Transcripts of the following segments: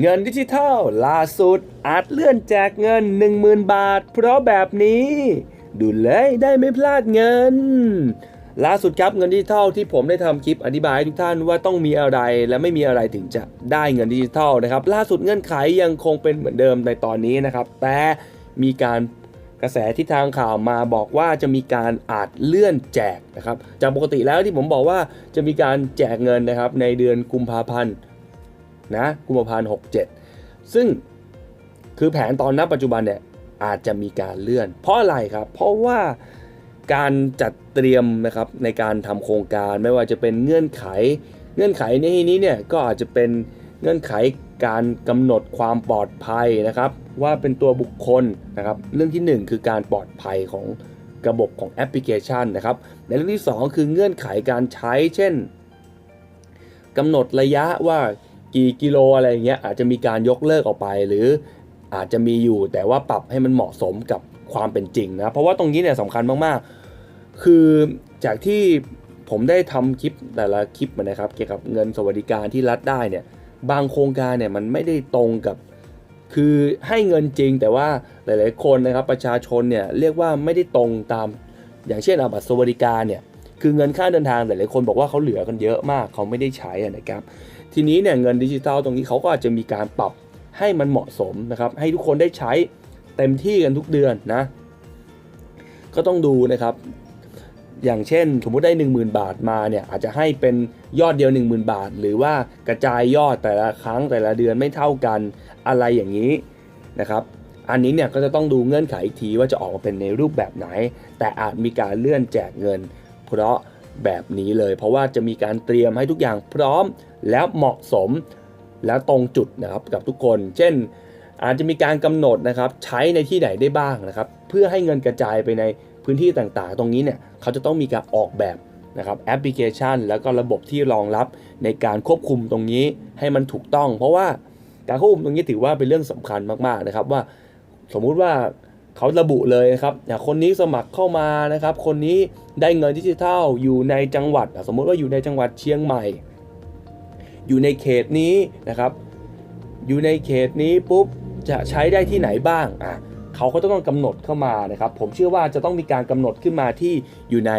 เงินดิจิทัลล่าสุดอาจเลื่อนแจกเงิน 10,000 บาท เพราะแบบนี้ ดูเลยได้ไม่พลาดเงิน ล่าสุดครับเงินดิจิทัลที่ผมได้ทำคลิปอธิบายให้ทุกท่านว่าต้องมีอะไรและไม่มีอะไรถึงจะได้เงินดิจิทัลนะครับ ล่าสุดเงื่อนไขยังคงเป็นเหมือนเดิมในตอนนี้นะครับ แต่มีการกระแสที่ทางข่าวมาบอกว่าจะมีการอาจเลื่อนแจกนะครับจากปกติแล้วที่ผมบอกว่าจะมีการแจกเงินนะครับในเดือนกุมภาพันธ์ นะกุมภาพันธ์67 ซึ่งคือแผนตอนณปัจจุบันเนี่ยอาจจะมีการเลื่อน เพราะอะไรครับ เพราะว่าการจัดเตรียมนะครับในการทำโครงการไม่ว่าจะเป็นเงื่อนไข เงื่อนไขในที่นี้เนี่ยก็อาจจะเป็นเงื่อนไขการกำหนดความปลอดภัยนะครับ ว่าเป็นตัวบุคคลนะครับเรื่องที่หนึ่งคือการปลอดภัยของระบบของแอปพลิเคชันนะครับในเรื่องที่สองคือเงื่อนไขการใช้เช่นกำหนดระยะว่า กี่กิโลอะไรอย่างเงี้ยอาจจะมีการยกเลิกออกไป หรืออาจจะมีอยู่แต่ว่าปรับให้มันเหมาะสมกับความเป็นจริงนะ เพราะว่าตรงนี้เนี่ยสำคัญมากๆ คือจากที่ผมได้ทำคลิปแต่ละคลิปนะครับ เกี่ยวกับเงินสวัสดิการที่รัฐได้เนี่ยบางโครงการเนี่ยมันไม่ได้ตรงกับคือให้เงินจริงแต่ว่าหลาย ๆ คนนะครับประชาชนเนี่ยเรียกว่าไม่ได้ตรงตามอย่างเช่นอาบัตรสวัสดิการเนี่ย คือเงินค่าเดินทางแต่หลายคนบอกว่าเขาเหลือกันเยอะมากเขาไม่ได้ใช้นะครับ ทีนี้เนี่ยเงินดิจิทัลตรงนี้เขาก็อาจจะมีการปรับให้มันเหมาะสมนะครับ ให้ทุกคนได้ใช้เต็มที่กันทุกเดือนนะ ก็ต้องดูนะครับ อย่างเช่นสมมุติได้ 10,000 บาทมาเนี่ยอาจจะให้เป็นยอดเดียว 10,000 บาท หรือว่ากระจายยอดแต่ละครั้งแต่ละเดือนไม่เท่ากันอะไรอย่างนี้นะครับอันนี้เนี่ยก็จะต้องดูเงื่อนไขอีกทีว่าจะออกมาเป็นในรูปแบบไหน แต่อาจมีการเลื่อนแจกเงิน เพราะแบบนี้เลย เพราะว่าจะมีการเตรียมให้ทุกอย่างพร้อมแล้วเหมาะสมแล้วตรงจุดนะครับกับทุกคน เช่น อาจจะมีการกำหนดนะครับใช้ในที่ไหนได้บ้างนะครับ เพื่อให้เงินกระจายไปในพื้นที่ต่างๆ ตรงนี้เนี่ยเขาจะต้องมีการออกแบบนะครับแอปพลิเคชัน แล้วก็ระบบที่รองรับในการควบคุมตรงนี้ให้มันถูกต้อง เพราะว่าการควบคุมตรงนี้ถือว่าเป็นเรื่องสำคัญมากๆนะครับว่าสมมุติว่า เขาระบุเลยนะครับอย่างคนนี้สมัครเข้ามานะครับ คนนี้ได้เงินดิจิทัลอยู่ในจังหวัด สมมติว่าอยู่ในจังหวัดเชียงใหม่ อยู่ในเขตนี้นะครับ อยู่ในเขตนี้ปุ๊บจะใช้ได้ที่ไหนบ้างอะเขาก็ต้องกำหนดเข้ามานะครับ ผมเชื่อว่าจะต้องมีการกำหนดขึ้นมาที่อยู่ใน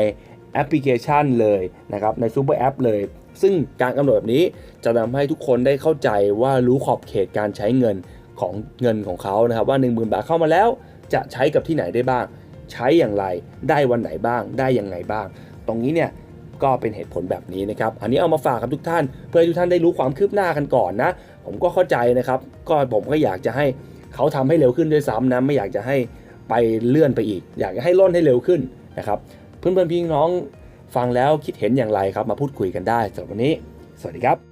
แอปพลิเคชันเลยนะครับในซูเปอร์แอปเลย ซึ่งการกำหนดแบบนี้จะทำให้ทุกคนได้เข้าใจว่ารู้ขอบเขตการใช้เงินของเงินของเขานะครับ ว่า 1 0,000 บาทเข้ามาแล้ว จะใช้กับที่ไหนได้บ้าง ใช้อย่างไรได้วันไหนบ้าง ได้ยังไงบ้าง ตรงนี้เนี่ยก็เป็นเหตุผลแบบนี้นะครับ อันนี้เอามาฝากกับทุกท่าน เพื่อให้ทุกท่านได้รู้ความคืบหน้ากันก่อนนะ ผมก็เข้าใจนะครับ ก็ผมก็อยากจะให้เขาทำให้เร็วขึ้นด้วยซ้ำนะ ไม่อยากจะให้ไปเลื่อนไปอีก อยากจะให้ล่นให้เร็วขึ้นนะครับ เพื่อนๆพี่น้องฟังแล้วคิดเห็นอย่างไรครับ มาพูดคุยกันได้สำหรับวันนี้ สวัสดีครับ